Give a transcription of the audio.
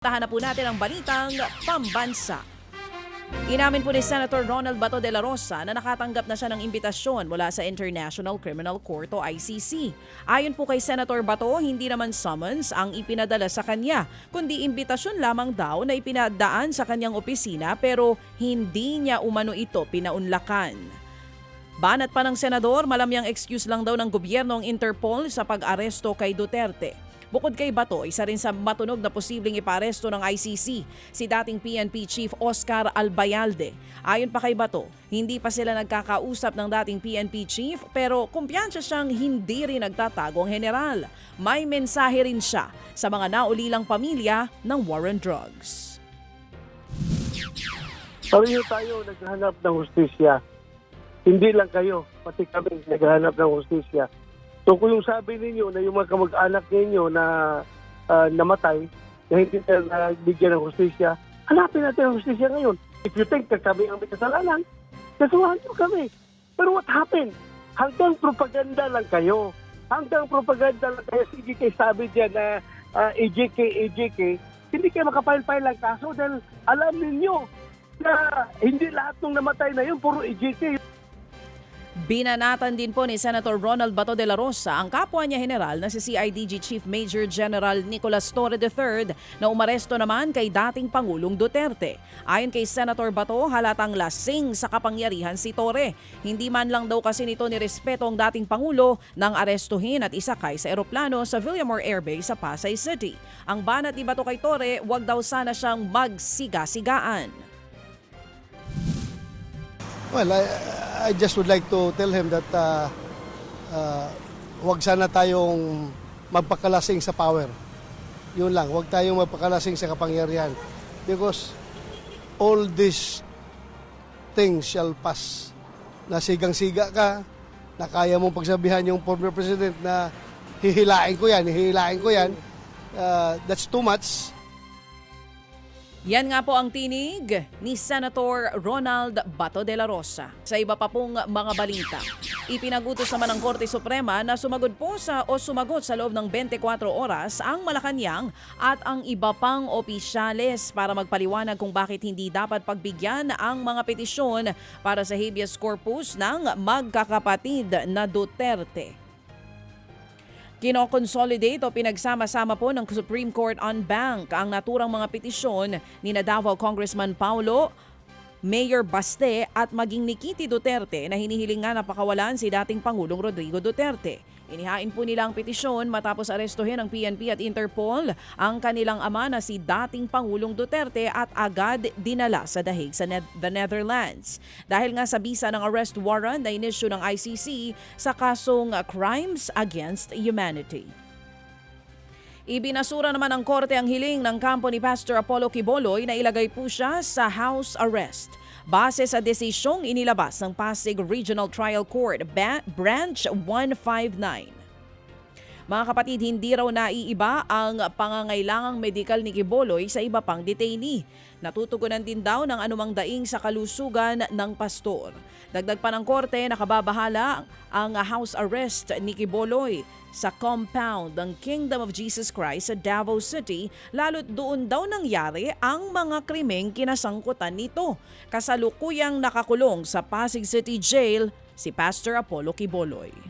Tahan na po natin ang balitang pambansa. Inamin po ni Senator Ronald Bato de la Rosa na nakatanggap na siya ng imbitasyon mula sa International Criminal Court o ICC. Ayon po kay Senator Bato, hindi naman summons ang ipinadala sa kanya, kundi imbitasyon lamang daw na ipinadaan sa kanyang opisina pero hindi niya umano ito pinaunlakan. Banat pa ng senador, malamyang excuse lang daw ng gobyerno ang Interpol sa pag-aresto kay Duterte. Bukod kay Bato, isa rin sa matunog na posibleng iparesto ng ICC si dating PNP Chief Oscar Albayalde. Ayon pa kay Bato, hindi pa sila nagkakausap ng dating PNP Chief pero kumpiyansa siyang hindi rin nagtatago ang general. May mensahe rin siya sa mga naulilang pamilya ng war on drugs. Pareho tayo naghahanap ng hustisya. Hindi lang kayo, pati kami naghahanap ng hustisya. So kung yung sabi ninyo na yung mga kamag-anak ninyo na ah, namatay, na hindi tayo nabigyan ng hustisya, hanapin natin ang hustisya ngayon. If you think na kami ang may kasalanan, kasuhan nyo kami. Pero what happened? Hanggang propaganda lang kayo. Hanggang propaganda lang kayo. Sige kay sabi dyan na ah, EJK, EJK, hindi kayo makapile-file lang kaso dahil alam ninyo na hindi lahat ng namatay na yun, puro EJK. Binanatan din po ni Senator Ronald Bato de la Rosa ang kapwa niya general na si CIDG Chief Major General Nicolas Torre III na umaresto naman kay dating Pangulong Duterte. Ayon kay Senator Bato, halatang lasing sa kapangyarihan si Torre. Hindi man lang daw kasi nito nirespeto ang dating Pangulo nang arestuhin at isakay sa eroplano sa Villamor Air Base sa Pasay City. Ang banat ni Bato kay Torre, wag daw sana siyang magsiga-sigaan. Well, I, I just would like to tell him that uh, uh, wag sana tayong magpakalasing sa power. Yun lang, wag tayong magpakalasing sa kapangyarihan. Because all these things shall pass. Nasigang-siga ka, na kaya mong pagsabihan yung former president na hihilain ko yan, hihilain ko yan. Uh, that's too much. Yan nga po ang tinig ni Senator Ronald Bato de la Rosa. Sa iba pa pong mga balita, ipinagutos naman ng Korte Suprema na sumagod po sa o sumagot sa loob ng 24 oras ang Malacanang at ang iba pang opisyales para magpaliwanag kung bakit hindi dapat pagbigyan ang mga petisyon para sa habeas corpus ng magkakapatid na Duterte. Kinoconsolidate o pinagsama-sama po ng Supreme Court on Bank ang naturang mga petisyon ni na Davao Congressman Paulo Mayor Baste at maging ni Kitty Duterte na hinihiling nga na pakawalan si dating Pangulong Rodrigo Duterte. Inihain po nila ang petisyon matapos arestuhin ng PNP at Interpol ang kanilang ama na si dating Pangulong Duterte at agad dinala sa dahig sa Ne- the Netherlands. Dahil nga sa bisa ng arrest warrant na inisyu ng ICC sa kasong Crimes Against Humanity. Ibinasura naman ng korte ang hiling ng kampo ni Pastor Apollo Kiboloy na ilagay po siya sa house arrest. Base sa desisyong inilabas ng Pasig Regional Trial Court, Branch 159. Mga kapatid, hindi raw naiiba ang pangangailangang medikal ni Kiboloy sa iba pang detainee. Natutugunan din daw ng anumang daing sa kalusugan ng pastor. Dagdag pa ng korte, nakababahala ang house arrest ni Kiboloy sa compound ng Kingdom of Jesus Christ sa Davao City lalo't doon daw nangyari ang mga krimeng kinasangkutan nito. Kasalukuyang nakakulong sa Pasig City Jail si Pastor Apollo Kiboloy.